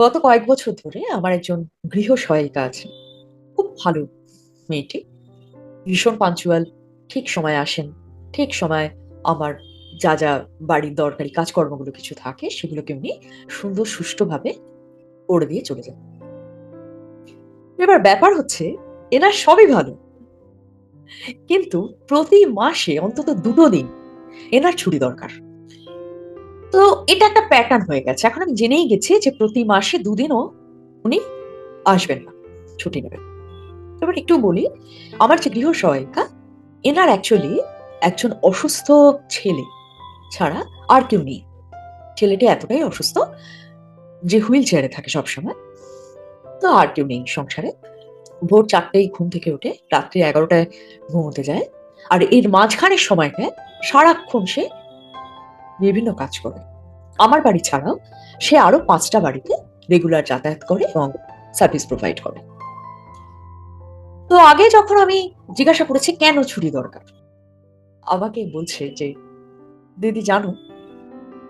গত কয়েক বছর ধরে আমার একজন গৃহ সহায়িকা আছে। খুব ভালো মেয়েটি। ভীষণ পাঞ্চুয়াল ঠিক সময় আসেন, ঠিক সময় আমার যা যা বাড়ির দরকারি কাজকর্মগুলো কিছু থাকে, সেগুলোকে উনি সুন্দর সুষ্ঠুভাবে করে দিয়ে চলে যান। এবার ব্যাপার হচ্ছে, এনার সবই ভালো। কিন্তু প্রতি মাসে অন্তত দুটো দিন এনার ছুটি দরকার। তো এটা একটা প্যাটার্ন হয়ে গেছে। এখন আমি জেনেই গেছি যে প্রতি মাসে দুদিনও উনি আসবেন না, ছুটি নেবেন। এবার একটু বলি, আমার যে গৃহ সহায়িকা, এনার অ্যাকচুয়ালি একজন অসুস্থ ছেলে ছাড়া আর কেউ নেই। ছেলেটি এতটাই অসুস্থ যে হুইল চেয়ারে থাকে সবসময়, তো আর কেউ নেই সংসারে। ভোর চারটেই ঘুম থেকে উঠে রাত্রি এগারোটায় ঘুমোতে যায়। আর এর মাঝখানের সময়টায় সারাক্ষণ সে বিভিন্ন কাজ করে। আমার বাড়ি ছাড়াও সে আরও পাঁচটা বাড়িতে রেগুলার যাতায়াত করে এবং সার্ভিস প্রোভাইড করে। তো আগে যখন আমি জিজ্ঞাসা করেছি, কেন ছুটি দরকার? আমাকে বলছে যে, দিদি, জানো,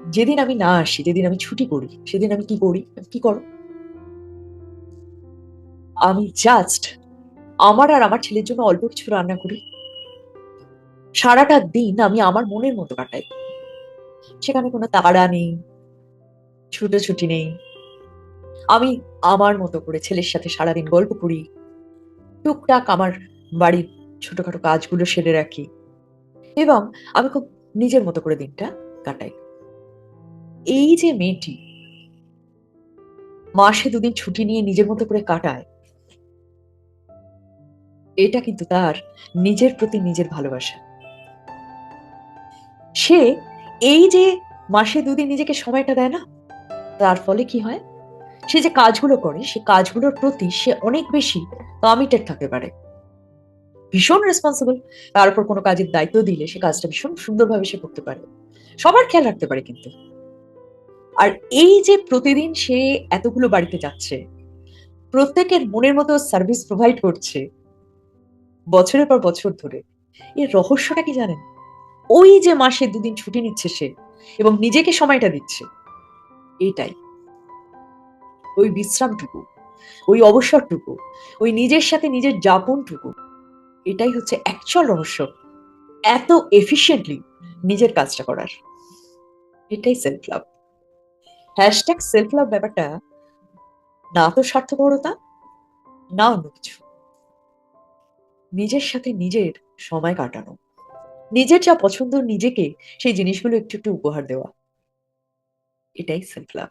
যেদিন আমি না আসি, যেদিন আমি ছুটি করি, সেদিন আমি কি করি? কি করো? আমি জাস্ট আমার আর আমার ছেলের জন্য অল্প কিছু রান্না করি। সারাটা দিন আমি আমার মনের মতো কাটাই। সেখানে কোনো তাড়া নেই, ছুটোছুটি নেই। আমি আমার মতো করে ছেলের সাথে সারাদিন গল্প করি। টুকটাক আমার বাড়ির ছোটখাটো কাজগুলো সেরে রাখি। এবং আমি খুব নিজের মতো করে দিনটা কাটাই। এই যে মেয়েটি, মাসে দুদিন ছুটি নিয়ে নিজের মতো করে কাটায়, এটা কিন্তু তার নিজের প্রতি নিজের ভালোবাসা। সে এই যে মাসে দুদিন নিজেকে সময়টা দেয় না, তার ফলে কি হয়? সে যে কাজগুলো করে, সে কাজগুলোর প্রতি সে অনেক বেশি কমিটেড থাকতে পারে। ভীষণ রেসপন্সিবল তার উপর কোনো কাজের দায়িত্ব দিলে সে কাজটা ভীষণ সুন্দরভাবে সে করতে পারে। সবার খেয়াল রাখতে পারে কিন্তু। আর এই যে প্রতিদিন সে এতগুলো বাড়িতে যাচ্ছে, প্রত্যেকের মনের মতো সার্ভিস প্রোভাইড করছে, বছরের পর বছর ধরে, এর রহস্যটা কি জানেন? ওই যে মাসে দুদিন ছুটি নিচ্ছে সে এবং নিজেকে সময়টা দিচ্ছে। এটাই। ওই বিশ্রামটুকু, ওই অবসরটুকু, ওই নিজের সাথে নিজের যাপনটুকু, এটাই হচ্ছে অ্যাকচুয়াল রহস্য। এত এফিসিয়েন্টলি নিজের কাজটা করার। এটাই self love hashtag self love ব্যাপারটা না তো স্বার্থপরতা, না অন্য কিছু। নিজের সাথে নিজের সময় কাটানো। নিজের যা পছন্দ নিজেকে সেই জিনিসগুলো একটু একটু উপহার দেওয়া। এটাই সেলফ লাভ